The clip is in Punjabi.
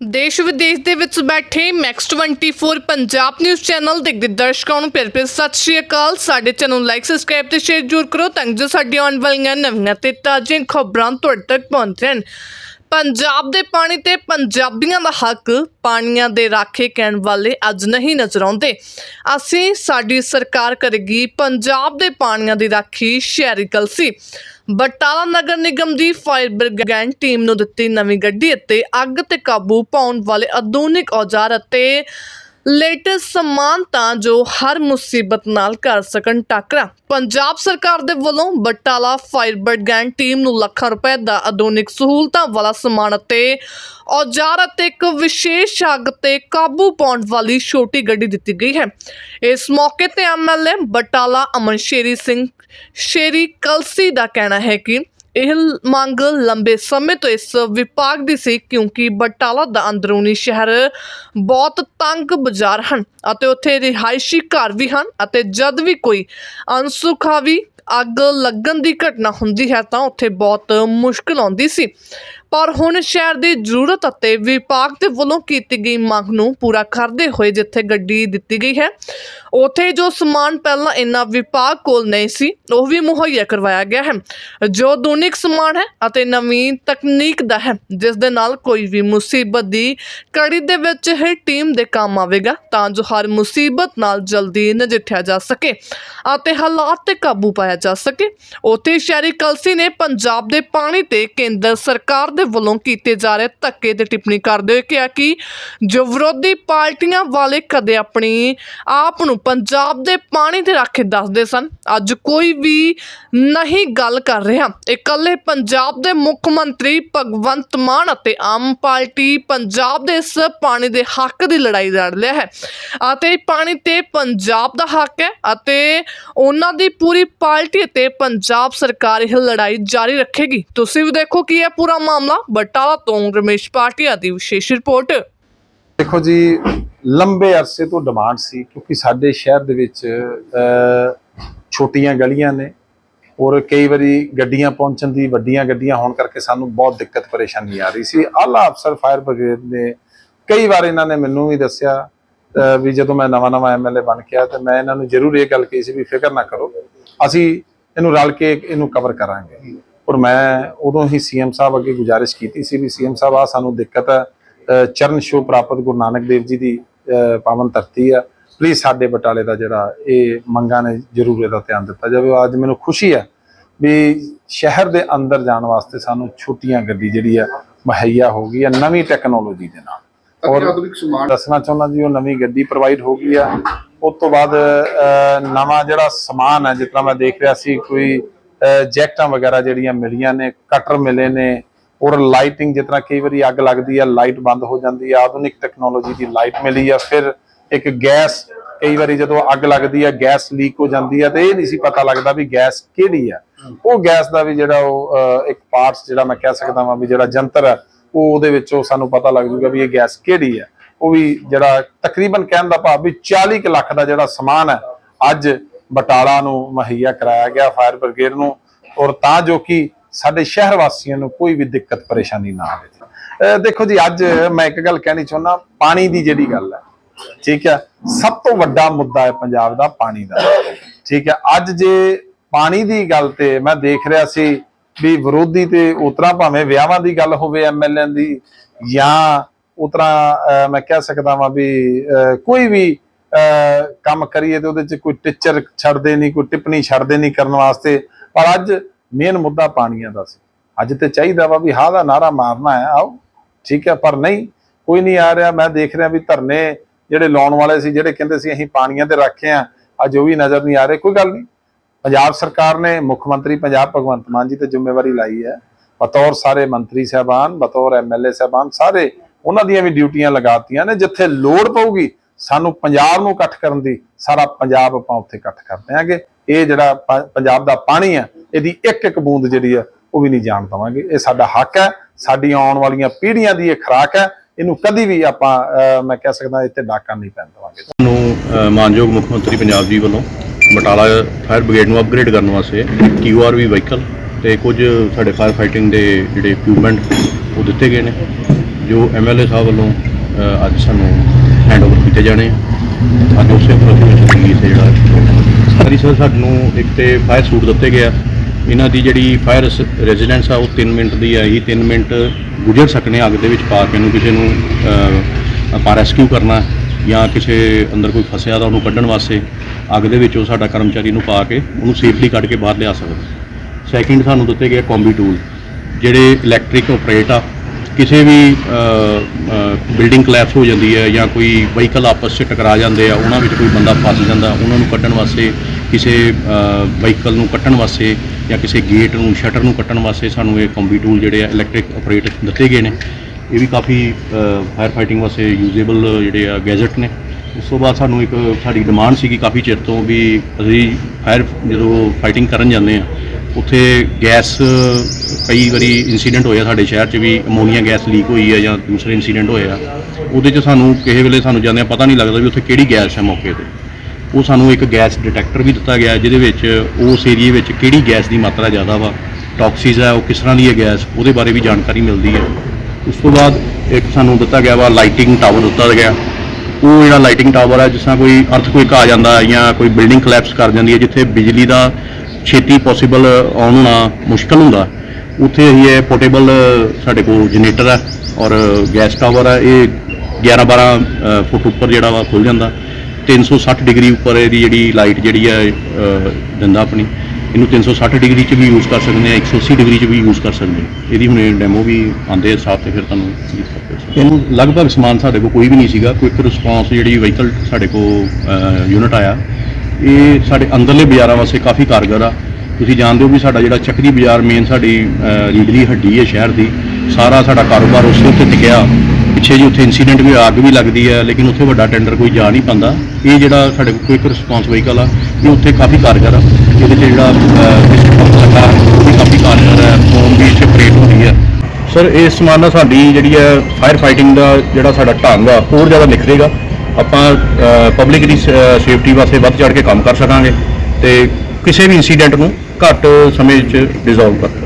ਦੇਸ਼ ਵਿਦੇਸ਼ ਦੇ ਵਿੱਚ ਬੈਠੇ ਮੈਕਸ 24 ਪੰਜਾਬ ਨਿਊਜ਼ ਚੈਨਲ ਦੇਖਦੇ ਦਰਸ਼ਕਾਂ ਨੂੰ ਪਿਆਰ ਭਰੀ ਸਤਿ ਸ਼੍ਰੀ ਅਕਾਲ। ਸਾਡੇ ਚੈਨਲ ਨੂੰ ਲਾਈਕ ਸਬਸਕ੍ਰਾਈਬ ਤੇ ਸ਼ੇਅਰ ਜ਼ਰੂਰ ਕਰੋ ਤਾਂ ਜੋ ਸਾਡੀਆਂ ਆਉਣ ਵਾਲੀਆਂ ਨਵੀਆਂ ਤੇ ਤਾਜ਼ੀਆਂ ਖਬਰਾਂ ਤੁਹਾਡੇ ਤੱਕ ਪਹੁੰਚਣ ਪੰਜਾਬ ਦੇ ਪਾਣੀ ਤੇ ਪੰਜਾਬੀਆਂ ਦਾ ਹੱਕ ਪਾਣੀਆਂ ਦੇ ਰਾਖੇ ਕਹਿਣ ਵਾਲੇ ਅੱਜ ਨਹੀਂ ਨਜ਼ਰ ਆਉਂਦੇ। ਅਸੀਂ, ਸਾਡੀ ਸਰਕਾਰ ਕਰੇਗੀ ਪੰਜਾਬ ਦੇ ਪਾਣੀਆਂ ਦੀ ਰਾਖੀ, ਸ਼ਹਿਰੀ ਕਲਸੀ। ਬਟਾਲਾ ਨਗਰ ਨਿਗਮ ਦੀ ਫਾਇਰ ਬ੍ਰਿਗੇਡ ਟੀਮ ਨੂੰ ਦਿੱਤੀ ਨਵੀਂ ਗੱਡੀ ਅਤੇ ਅੱਗ ਤੇ ਕਾਬੂ ਪਾਉਣ ਵਾਲੇ ਆਧੁਨਿਕ ਔਜ਼ਾਰ ਅਤੇ ਲੇਟੈਸਟ ਸਮਾਨ ਤਾਂ ਜੋ ਹਰ ਮੁਸੀਬਤ ਨਾਲ ਕਰ ਸਕਣ ਟਾਕਰਾ। ਪੰਜਾਬ ਸਰਕਾਰ ਦੇ ਵੱਲੋਂ ਬਟਾਲਾ ਫਾਇਰ ਬ੍ਰਿਗੇਡ ਟੀਮ ਨੂੰ ਲੱਖਾਂ ਰੁਪਏ ਦਾ ਆਧੁਨਿਕ ਸਹੂਲਤਾਂ ਵਾਲਾ ਸਮਾਨ ਅਤੇ ਔਜ਼ਾਰ ਅਤੇ ਇੱਕ ਵਿਸ਼ੇਸ਼ ਅੱਗ ਤੇ ਕਾਬੂ ਪਾਉਣ ਵਾਲੀ ਛੋਟੀ ਗੱਡੀ ਦਿੱਤੀ ਗਈ ਹੈ। ਇਸ ਮੌਕੇ ਤੇ ਐਮਐਲਏ ਬਟਾਲਾ ਅਮਨ ਸ਼ੇਰੀ ਸਿੰਘ ਸ਼ੇਰੀ ਕਲਸੀ ਦਾ ਕਹਿਣਾ ਹੈ ਕਿ ਇਹ ਮੰਗ ਲੰਬੇ ਸਮੇਂ ਤੋਂ ਇਸ ਵਿਭਾਗ ਦੀ ਸੀ, ਕਿਉਂਕਿ ਬਟਾਲਾ ਦਾ ਅੰਦਰੂਨੀ ਸ਼ਹਿਰ ਬਹੁਤ ਤੰਗ ਬਾਜ਼ਾਰ ਹਨ ਅਤੇ ਉੱਥੇ ਰਿਹਾਇਸ਼ੀ ਘਰ ਵੀ ਹਨ ਅਤੇ ਜਦ ਵੀ ਕੋਈ ਅਨਸੁਖਾਵੀ ਅੱਗ ਲੱਗਣ ਦੀ ਘਟਨਾ ਹੁੰਦੀ ਹੈ ਤਾਂ ਉੱਥੇ ਬਹੁਤ ਮੁਸ਼ਕਲ ਆਉਂਦੀ ਸੀ। ਪਰ ਹੁਣ ਸ਼ਹਿਰ ਦੀ ਜ਼ਰੂਰਤ ਅਤੇ ਵਿਭਾਗ ਦੇ ਵੱਲੋਂ ਕੀਤੀ ਗਈ ਮੰਗ ਨੂੰ ਪੂਰਾ ਕਰਦੇ ਹੋਏ ਜਿੱਥੇ ਗੱਡੀ ਦਿੱਤੀ ਗਈ ਹੈ, ਉੱਥੇ ਜੋ ਸਮਾਨ ਪਹਿਲਾਂ ਇੰਨਾ ਵਿਭਾਗ ਕੋਲ ਨਹੀਂ ਸੀ, ਉਹ ਵੀ ਮੁਹੱਈਆ ਕਰਵਾਇਆ ਗਿਆ ਹੈ। ਜੋ ਆਧੁਨਿਕ ਸਮਾਨ ਹੈ ਅਤੇ ਨਵੀਂ ਤਕਨੀਕ ਦਾ ਹੈ, ਜਿਸ ਦੇ ਨਾਲ ਕੋਈ ਵੀ ਮੁਸੀਬਤ ਦੀ ਕੜੀ ਦੇ ਵਿੱਚ ਹੀ ਟੀਮ ਦੇ ਕੰਮ ਆਵੇਗਾ, ਤਾਂ ਜੋ ਹਰ ਮੁਸੀਬਤ ਨਾਲ ਜਲਦੀ ਨਜਿੱਠਿਆ ਜਾ ਸਕੇ ਅਤੇ ਹਾਲਾਤ ਤੇ ਕਾਬੂ ਪਾਇਆ ਜਾ ਸਕੇ। ਉੱਥੇ ਸ਼ਹਿਰੀ ਕਲਸੀ ਨੇ ਪੰਜਾਬ ਦੇ ਪਾਣੀ ਤੇ ਕੇਂਦਰ ਸਰਕਾਰ ਦੇ ਵੱਲੋਂ ਕੀਤੇ ਜਾ ਰਹੇ ਧੱਕੇ ਤੇ ਟਿੱਪਣੀ ਕਰਦੇ ਹੋਏ ਕਿਹਾ ਕਿ ਜੋ ਵਿਰੋਧੀ ਪਾਰਟੀਆਂ ਵਾਲੇ ਕਦੇ ਆਪਣੀ ਆਪ ਨੂੰ ਪੰਜਾਬ ਦੇ ਪਾਣੀ ਤੇ ਰਾਖੇ ਦੱਸਦੇ ਸਨ, ਅੱਜ ਕੋਈ ਵੀ ਨਹੀਂ ਗੱਲ ਕਰ ਰਿਹਾ। ਇਕੱਲੇ ਪੰਜਾਬ ਦੇ ਮੁੱਖ ਮੰਤਰੀ ਭਗਵੰਤ ਮਾਨ ਅਤੇ ਆਮ ਪਾਰਟੀ ਪੰਜਾਬ ਦੇ ਇਸ ਪਾਣੀ ਦੇ ਹੱਕ ਦੀ ਲੜਾਈ ਲੜ ਲਿਆ ਹੈ ਅਤੇ ਪਾਣੀ ਤੇ ਪੰਜਾਬ ਦਾ ਹੱਕ ਹੈ ਅਤੇ ਉਹਨਾਂ ਦੀ ਪੂਰੀ ਪਾਰਟੀ ਅਤੇ ਪੰਜਾਬ ਸਰਕਾਰ ਇਹ ਲੜਾਈ ਜਾਰੀ ਰੱਖੇਗੀ। ਤੁਸੀਂ ਵੀ ਦੇਖੋ ਕਿ ਇਹ ਪੂਰਾ ਮਾਮਲਾ ਬਟਾਲਾ ਤੋਂ ਰਮੇਸ਼ ਪਾਟਿਆ ਦੀ ਵਿਸ਼ੇਸ਼ ਰਿਪੋਰਟ। ਦੇਖੋ ਜੀ, ਲੰਬੇ ਅਰਸੇ ਤੋਂ ਡਿਮਾਂਡ ਸੀ ਕਿਉਂਕਿ ਸਾਡੇ ਸ਼ਹਿਰ ਦੇ ਵਿੱਚ ਛੋਟੀਆਂ ਗਲੀਆਂ ਨੇ ਔਰ ਕਈ ਵਾਰੀ ਗੱਡੀਆਂ ਪਹੁੰਚਣ ਦੀ ਵੱਡੀਆਂ ਗੱਡੀਆਂ ਹੋਣ ਕਰਕੇ ਸਾਨੂੰ ਬਹੁਤ ਦਿੱਕਤ ਪਰੇਸ਼ਾਨੀ ਆ ਰਹੀ ਸੀ। ਆਲਾ ਅਫਸਰ, ਫਾਇਰ ਬ੍ਰਿਗੇਡ ਨੇ ਕਈ ਵਾਰ ਇਹਨਾਂ ਨੇ ਮੈਨੂੰ ਵੀ ਦੱਸਿਆ ਵੀ ਜਦੋਂ ਮੈਂ ਨਵਾਂ ਨਵਾਂ ਐਮਐਲਏ ਬਣ ਕੇ ਆਇਆ ਤੇ ਮੈਂ ਇਹਨਾਂ ਨੂੰ ਜ਼ਰੂਰ ਇਹ ਗੱਲ ਕਹੀ ਸੀ ਵੀ ਫਿਕਰ ਨਾ ਕਰੋ, ਅਸੀਂ ਇਹਨੂੰ ਰਲ ਕੇ ਇਹਨੂੰ ਕਵਰ ਕਰਾਂਗੇ। ਔਰ ਮੈਂ ਉਦੋਂ ਹੀ ਸੀਐਮ ਸਾਹਿਬ ਅੱਗੇ ਗੁਜ਼ਾਰਿਸ਼ ਕੀਤੀ ਸੀ ਵੀ ਸੀਐਮ ਸਾਹਿਬ ਆ ਸਾਨੂੰ ਦਿੱਕਤ ਹੈ। ਚਰਨ ਛੋਹ ਪ੍ਰਾਪਤ ਗੁਰੂ ਨਾਨਕ ਦੇਵ ਜੀ ਦੀ ਪਾਵਨ ਧਰਤੀ ਆ ਪਲੀਜ਼ ਸਾਡੇ ਬਟਾਲੇ ਦਾ ਜਿਹੜਾ ਇਹ ਮੰਗਾਂ ਨੇ ਜ਼ਰੂਰ ਇਹਦਾ ਧਿਆਨ ਦਿੱਤਾ ਜਾਵੇ। ਅੱਜ ਮੈਨੂੰ ਖੁਸ਼ੀ ਹੈ ਵੀ ਸ਼ਹਿਰ ਦੇ ਅੰਦਰ ਜਾਣ ਵਾਸਤੇ ਸਾਨੂੰ ਛੋਟੀਆਂ ਗੱਡੀ ਜਿਹੜੀ ਆ ਮੁਹੱਈਆ ਹੋ ਗਈ ਹੈ ਨਵੀਂ ਟੈਕਨੋਲੋਜੀ ਦੇ ਨਾਲ। ਸਮਾਨ ਦੱਸਣਾ ਚਾਹੁੰਦਾ ਜੀ ਉਹ ਨਵੀਂ ਗੱਡੀ ਪ੍ਰੋਵਾਈਡ ਹੋ ਗਈ ਆ ਉਸ ਤੋਂ ਬਾਅਦ ਨਵਾਂ ਜਿਹੜਾ ਸਮਾਨ ਹੈ ਜਿਸ ਤਰ੍ਹਾਂ ਮੈਂ ਦੇਖ ਰਿਹਾ ਸੀ ਕੋਈ ਜੈਕਟਾਂ ਵਗੈਰਾ ਜਿਹੜੀਆਂ ਮਿਲੀਆਂ ਨੇ, ਕਟਰ ਮਿਲੇ ਨੇ, ਔਰ ਲਾਈਟਿੰਗ ਜਿਸ ਕਈ ਵਾਰੀ ਅੱਗ ਲੱਗਦੀ ਆ ਲਾਈਟ ਬੰਦ ਹੋ ਜਾਂਦੀ ਆ, ਆਧੁਨਿਕ ਟੈਕਨੋਲੋਜੀ ਦੀ ਲਾਈਟ ਮਿਲੀ ਆ, ਫਿਰ ਇੱਕ ਗੈਸ ਕਈ ਵਾਰੀ ਜਦੋਂ ਅੱਗ ਲੱਗਦੀ ਆ ਗੈਸ ਲੀਕ ਹੋ ਜਾਂਦੀ ਆ, ਤੇ ਇਹ ਨਹੀਂ ਸੀ ਪਤਾ ਲੱਗਦਾ ਵੀ ਗੈਸ ਕਿਹੜੀ ਆ। ਉਹ ਗੈਸ ਦਾ ਵੀ ਜਿਹੜਾ ਉਹ ਇੱਕ ਪਾਰਟਸ ਜਿਹੜਾ ਮੈਂ ਕਹਿ ਸਕਦਾ ਵਾਂ ਵੀ ਜਿਹੜਾ ਜੰਤਰ ਹੈ ਉਹ ਉਹਦੇ ਵਿੱਚੋਂ ਸਾਨੂੰ ਪਤਾ ਲੱਗ ਜੂਗਾ ਵੀ ਇਹ ਗੈਸ ਕਿਹੜੀ ਹੈ ਉਹ ਵੀ ਜਿਹੜਾ ਤਕਰੀਬਨ ਕਹਿਣ ਦਾ ਭਾਵ ਵੀ 40 ਕੁ ਲੱਖ ਦਾ ਜਿਹੜਾ ਸਮਾਨ ਹੈ ਅੱਜ ਬਟਾਲਾ ਨੂੰ ਮੁਹੱਈਆ ਕਰਾਇਆ ਗਿਆ, ਫਾਇਰ ਬ੍ਰਿਗੇਡ ਨੂੰ, ਔਰ ਤਾਂ ਜੋ ਕਿ ਸਾਡੇ ਸ਼ਹਿਰ ਵਾਸੀਆਂ ਨੂੰ ਕੋਈ ਵੀ ਦਿੱਕਤ, ਪਰੇਸ਼ਾਨੀ ਨਾ ਆਵੇ। ਦੇਖੋ ਜੀ, ਅੱਜ ਮੈਂ ਇੱਕ ਗੱਲ ਕਹਿਣੀ ਚਾਹੁੰਦਾ, ਪਾਣੀ ਦੀ ਜਿਹੜੀ ਗੱਲ ਹੈ, ਠੀਕ ਹੈ, ਸਭ ਤੋਂ ਵੱਡਾ ਮੁੱਦਾ ਹੈ ਪੰਜਾਬ ਦਾ ਪਾਣੀ ਦਾ। ਠੀਕ ਹੈ, ਅੱਜ ਜੇ ਪਾਣੀ ਦੀ ਗੱਲ ਤੇ ਮੈਂ ਦੇਖ ਰਿਹਾ ਸੀ ਵੀ ਵਿਰੋਧੀ ਤੇ ਉਤਰਾ ਭਾਵੇਂ ਵਿਆਹਾਂ ਦੀ ਗੱਲ ਹੋਵੇ ਐਮਐਲਏ ਦੀ, ਜਾਂ ਉਤਰਾ ਮੈਂ ਕਹਿ ਸਕਦਾ ਵਾਂ ਵੀ ਕੋਈ ਵੀ ਕੰਮ ਕਰੀਏ ਤੇ ਉਹਦੇ ਚ ਕੋਈ ਟੀਚਰ ਛੱਡਦੇ ਨਹੀਂ, ਕੋਈ ਟਿੱਪਣੀ ਛੱਡਦੇ ਨਹੀਂ ਕਰਨ ਵਾਸਤੇ। ਪਰ ਅੱਜ ਮੇਨ ਮੁੱਦਾ ਪਾਣੀਆਂ ਦਾ ਸੀ। ਅੱਜ ਤੇ ਚਾਹੀਦਾ ਵਾ ਵੀ ਹਾਂ ਦਾ ਨਾਰਾ ਮਾਰਨਾ ਹੈ, ਆਓ, ਠੀਕ ਹੈ, ਪਰ ਨਹੀਂ, ਕੋਈ ਨਹੀਂ ਆ ਰਿਹਾ। ਮੈਂ ਦੇਖ ਰਿਹਾ ਵੀ ਧਰਨੇ ਜਿਹੜੇ ਲਾਉਣ ਵਾਲੇ ਸੀ, ਜਿਹੜੇ ਕਹਿੰਦੇ ਸੀ ਅਸੀਂ ਪਾਣੀਆਂ ਤੇ ਰੱਖੇ ਆ ਅੱਜ ਉਹ ਵੀ ਨਜ਼ਰ ਨਹੀਂ ਆ ਰਹੇ। ਕੋਈ ਗੱਲ ਨਹੀਂ। ਪੰਜਾਬ ਸਰਕਾਰ ਨੇ ਮੁੱਖ ਮੰਤਰੀ ਪੰਜਾਬ ਭਗਵੰਤ ਮਾਨ ਜੀ ਤੇ ਜ਼ਿੰਮੇਵਾਰੀ ਲਾਈ ਹੈ। ਬਤੌਰ ਸਾਰੇ ਮੰਤਰੀ ਸਾਹਿਬਾਨ, ਬਤੌਰ ਐਮਐਲਏ ਸਾਹਿਬਾਨ, ਸਾਰੇ ਉਹਨਾਂ ਦੀਆਂ ਵੀ ਡਿਊਟੀਆਂ ਲਗਾਤੀਆਂ ਨੇ, ਜਿੱਥੇ ਲੋੜ ਪਊਗੀ ਸਾਨੂੰ ਪੰਜਾਬ ਨੂੰ ਇਕੱਠ ਕਰਨ ਦੀ, ਸਾਰਾ ਪੰਜਾਬ ਆਪਾਂ ਉੱਥੇ ਇਕੱਠ ਕਰ ਦਿਆਂਗੇ। ਇਹ ਜਿਹੜਾ ਪੰਜਾਬ ਦਾ ਪਾਣੀ ਹੈ ਇਹਦੀ ਇੱਕ ਇੱਕ ਬੂੰਦ ਜਿਹੜੀ ਹੈ ਉਹ ਵੀ ਨਹੀਂ ਜਾਣ ਦਵਾਂਗੇ। ਇਹ ਸਾਡਾ ਹੱਕ ਹੈ ਸਾਡੀਆਂ ਆਉਣ ਵਾਲੀਆਂ ਪੀੜ੍ਹੀਆਂ ਦੀ ਇਹ ਖੁਰਾਕ ਹੈ। ਇਹਨੂੰ ਕਦੀ ਵੀ ਆਪਾਂ ਮੈਂ ਕਹਿ ਸਕਦਾ ਇੱਥੇ ਡਾਕਾ ਨਹੀਂ ਪੈਣ ਦਵਾਂਗੇ। ਸਾਨੂੰ ਮਾਨਯੋਗ ਮੁੱਖ ਮੰਤਰੀ ਪੰਜਾਬ ਜੀ ਵੱਲੋਂ ਬਟਾਲਾ ਫਾਇਰ ਬ੍ਰਿਗੇਡ ਨੂੰ ਅਪਗ੍ਰੇਡ ਕਰਨ ਵਾਸਤੇ ਕਿਊਆਰਵੀ ਵਹੀਕਲ ਤੇ ਕੁਝ ਸਾਡੇ ਫਾਇਰ ਫਾਈਟਿੰਗ ਦੇ ਜਿਹੜੇ ਇਕਵਿਪਮੈਂਟ ਉਹ ਦਿੱਤੇ ਗਏ ਨੇ, ਜੋ ਐਮਐਲਏ ਸਾਹਿਬ ਵੱਲੋਂ ਅੱਜ ਸਾਨੂੰ ਹੈਂਡਓਵਰ ਕੀਤੇ ਜਾਣੇ ਆ। ਅੱਜ ਉਸੇ ਪ੍ਰੋਸੈਸ ਵਿੱਚ ਹੀ ਜਿਹੜਾ ਸਾਰੀ ਸਰ ਸਾਨੂੰ ਇੱਕ ਤੇ ਫਾਇਰ ਸੂਟ ਦਿੱਤੇ ਗਿਆ ਇਹਨਾਂ ਦੀ ਜਿਹੜੀ ਫਾਇਰ ਰੈਜ਼ੀਡੈਂਸ ਆ, ਉਹ 3 ਮਿੰਟ ਦੀ ਆ। ਹੀ 3 ਮਿੰਟ ਗੁਜ਼ਰ ਸਕਨੇ ਅੱਗ ਦੇ ਵਿੱਚ ਪਾ ਕੇ ਨੂੰ ਕਿਸੇ ਨੂੰ ਆਪਾਂ ਰੈਸਕਿਊ ਕਰਨਾ ਜਾਂ ਕਿਸੇ ਅੰਦਰ ਕੋਈ ਫਸਿਆ ਤਾਂ ਉਹਨੂੰ ਕੱਢਣ ਵਾਸਤੇ ਅੱਗ ਦੇ ਵਿੱਚ ਉਹ ਸਾਡਾ ਕਰਮਚਾਰੀ ਨੂੰ ਪਾ ਕੇ ਉਹਨੂੰ ਸੇਫਲੀ ਕੱਢ ਕੇ ਬਾਹਰ ਲਿਆ ਸਕਦਾ। ਸੈਕਿੰਡ ਸਾਨੂੰ ਦਿੱਤੇ ਗਏ ਕੰਬੀ ਟੂਲ ਜਿਹੜੇ ਇਲੈਕਟ੍ਰਿਕ ਆਪਰੇਟ ਆ ਕਿਸੇ ਵੀ ਬਿਲਡਿੰਗ ਕਲੈਪਸ ਹੋ ਜਾਂਦੀ ਹੈ ਜਾਂ ਕੋਈ ਵਹੀਕਲ ਆਪਸ 'ਚ ਟਕਰਾ ਜਾਂਦੇ ਆ, ਉਹਨਾਂ ਵਿੱਚ ਕੋਈ ਬੰਦਾ ਫਸ ਜਾਂਦਾ, ਉਹਨਾਂ ਨੂੰ ਕੱਢਣ ਵਾਸਤੇ ਕਿਸੇ ਵਹੀਕਲ ਨੂੰ ਕੱਟਣ ਵਾਸਤੇ ਜਾਂ ਕਿਸੇ ਗੇਟ ਨੂੰ ਸ਼ਟਰ ਨੂੰ ਕੱਟਣ ਵਾਸਤੇ ਸਾਨੂੰ ਇਹ ਕੰਬੀ ਟੂਲ ਜਿਹੜੇ ਆ ਇਲੈਕਟ੍ਰਿਕ ਆਪਰੇਟ ਦਿੱਤੇ ਗਏ ਨੇ। ਇਹ ਵੀ ਕਾਫੀ ਫਾਇਰ ਫਾਈਟਿੰਗ ਵਾਸਤੇ ਯੂਜ਼ੇਬਲ ਜਿਹੜੇ ਆ ਗੈਜਟ ਨੇ। ਉਸ ਤੋਂ ਬਾਅਦ ਸਾਨੂੰ ਇੱਕ ਸਾਡੀ ਡਿਮਾਂਡ ਸੀਗੀ ਕਾਫੀ ਚਿਰ ਤੋਂ ਵੀ ਅਸੀਂ ਫਾਇਰ ਜਦੋਂ ਫਾਈਟਿੰਗ ਕਰਨ ਜਾਂਦੇ ਆ, ਉੱਥੇ ਗੈਸ ਕਈ ਵਾਰੀ ਇਨਸੀਡੈਂਟ ਹੋਇਆ ਸਾਡੇ ਸ਼ਹਿਰ 'ਚ ਵੀ ਅਮੋਨੀਆ ਗੈਸ ਲੀਕ ਹੋਈ ਹੈ ਜਾਂ ਦੂਸਰੇ ਇਨਸੀਡੈਂਟ ਹੋਏ ਆ। ਉਹਦੇ 'ਚ ਸਾਨੂੰ ਕਿਸੇ ਵੇਲੇ ਸਾਨੂੰ ਜਾਂਦੇ ਪਤਾ ਨਹੀਂ ਲੱਗਦਾ ਵੀ ਉੱਥੇ ਕਿਹੜੀ ਗੈਸ ਹੈ ਮੌਕੇ ਤੇ। ਉਹ ਸਾਨੂੰ ਇੱਕ ਗੈਸ ਡਿਟੈਕਟਰ ਵੀ ਦਿੱਤਾ ਗਿਆ, ਜਿਹਦੇ ਵਿੱਚ ਉਸ ਏਰੀਏ ਵਿੱਚ ਕਿਹੜੀ ਗੈਸ ਦੀ ਮਾਤਰਾ ਜ਼ਿਆਦਾ ਵਾ ਟੌਕਸਿਸ ਹੈ ਉਹ ਕਿਸ ਤਰ੍ਹਾਂ ਦੀ ਹੈ ਗੈਸ ਉਹਦੇ ਬਾਰੇ ਵੀ ਜਾਣਕਾਰੀ ਮਿਲਦੀ ਹੈ ਉਸ ਤੋਂ ਬਾਅਦ ਇੱਕ ਸਾਨੂੰ ਦਿੱਤਾ ਗਿਆ ਵਾ ਲਾਈਟਿੰਗ ਟਾਵਰ ਦਿੱਤਾ ਗਿਆ। ਉਹ ਜਿਹੜਾ ਲਾਈਟਿੰਗ ਟਾਵਰ ਹੈ ਜਿਸ ਤਰ੍ਹਾਂ ਕੋਈ ਅਰਥਕੁਇਕ ਆ ਜਾਂਦਾ ਜਾਂ ਕੋਈ ਬਿਲਡਿੰਗ ਕਲੈਪਸ ਕਰ ਜਾਂਦੀ ਹੈ ਜਿੱਥੇ ਬਿਜਲੀ ਦਾ ਛੇਤੀ ਪੋਸੀਬਲ ਆਉਣ ਹੋਣਾ ਮੁਸ਼ਕਲ ਹੁੰਦਾ ਉੱਥੇ ਅਸੀਂ ਇਹ ਪੋਰਟੇਬਲ ਸਾਡੇ ਕੋਲ ਜਨਰੇਟਰ ਹੈ ਔਰ ਗੈਸ ਟਾਵਰ ਆ, ਇਹ 11 12 ਫੁੱਟ ਉੱਪਰ ਜਿਹੜਾ ਵਾ ਖੁੱਲ ਜਾਂਦਾ। 360 ਡਿਗਰੀ ਉੱਪਰ ਇਹਦੀ ਜਿਹੜੀ ਲਾਈਟ ਜਿਹੜੀ ਹੈ ਦਿੰਦਾ ਆਪਣੀ। ਇਹਨੂੰ 360 ਡਿਗਰੀ 'ਚ ਵੀ ਯੂਜ਼ ਕਰ ਸਕਦੇ ਆ 180 ਡਿਗਰੀ 'ਚ ਵੀ ਯੂਜ਼ ਕਰ ਸਕਦੇ ਆ। ਇਹਦੀ ਹੁਣੇ ਡੈਮੋ ਵੀ ਆਉਂਦੇ ਆ ਸਾਥ ਤੇ ਫਿਰ ਤੁਹਾਨੂੰ ਇਹਨੂੰ ਲਗਭਗ ਸਮਾਨ ਸਾਡੇ ਕੋਲ ਕੋਈ ਵੀ ਨਹੀਂ ਸੀਗਾ ਕੁਇਕ ਰਿਸਪਾਂਸ ਜਿਹੜੀ ਵਹੀਕਲ ਸਾਡੇ ਕੋਲ ਯੂਨਿਟ ਆਇਆ। ਇਹ ਸਾਡੇ ਅੰਦਰਲੇ ਬਾਜ਼ਾਰਾਂ ਵਾਸਤੇ ਕਾਫੀ ਕਾਰਗਰ ਆ। ਤੁਸੀਂ ਜਾਣਦੇ ਹੋ ਵੀ ਸਾਡਾ ਜਿਹੜਾ ਚੱਕਰੀ ਬਾਜ਼ਾਰ ਮੇਨ ਸਾਡੀ ਅ, ਹੱਡੀ ਹੈ ਸ਼ਹਿਰ ਦੀ ਸਾਰਾ ਸਾਡਾ ਕਾਰੋਬਾਰ ਉਸੇ ਉੱਤੇ ਟਿਕਿਆ। ਪਿੱਛੇ ਜੀ ਉੱਥੇ ਇਨਸੀਡੈਂਟ ਵੀ ਹੋਇਆ, ਅੱਗ ਵੀ ਲੱਗਦੀ ਹੈ ਲੇਕਿਨ ਉੱਥੇ ਵੱਡਾ ਟੈਂਡਰ ਕੋਈ ਜਾ ਨਹੀਂ ਪਾਉਂਦਾ। ਇਹ ਜਿਹੜਾ ਸਾਡੇ ਕੋਲ ਕੁਇਕ ਰਿਸਪਾਂਸ ਵਹੀਕਲ ਆ ਇਹ ਉੱਥੇ ਕਾਫੀ ਕਾਰਗਰ ਆ। ਇਹਦੇ 'ਚ ਜਿਹੜਾ ਰਿਸਪਾਂਸ ਲੱਗਾ ਉਹ ਵੀ ਕਾਫੀ ਕਾਰਗਰ ਹੈ ਫੋਮ ਵੀ ਸਪਰੇਟ ਹੋ ਰਹੀ ਹੈ। ਸਰ ਇਸ ਸਮਾਨ ਨਾਲ ਸਾਡੀ ਜਿਹੜੀ ਹੈ ਫਾਇਰ ਫਾਈਟਿੰਗ ਦਾ ਜਿਹੜਾ ਸਾਡਾ ਢੰਗ ਆ ਹੋਰ ਜ਼ਿਆਦਾ ਨਿਖਰੇਗਾ। ਆਪਾਂ ਪਬਲਿਕ ਦੀ ਸੇਫਟੀ ਵਾਸਤੇ ਵੱਧ ਚੜ ਕੇ ਕੰਮ ਕਰ ਸਕਾਂਗੇ। ਤੇ ਕਿਸੇ ਵੀ ਇਨਸੀਡੈਂਟ ਨੂੰ ਘੱਟ ਸਮੇਂ 'ਚ ਰਿਜ਼ੋਲਵ ਕਰ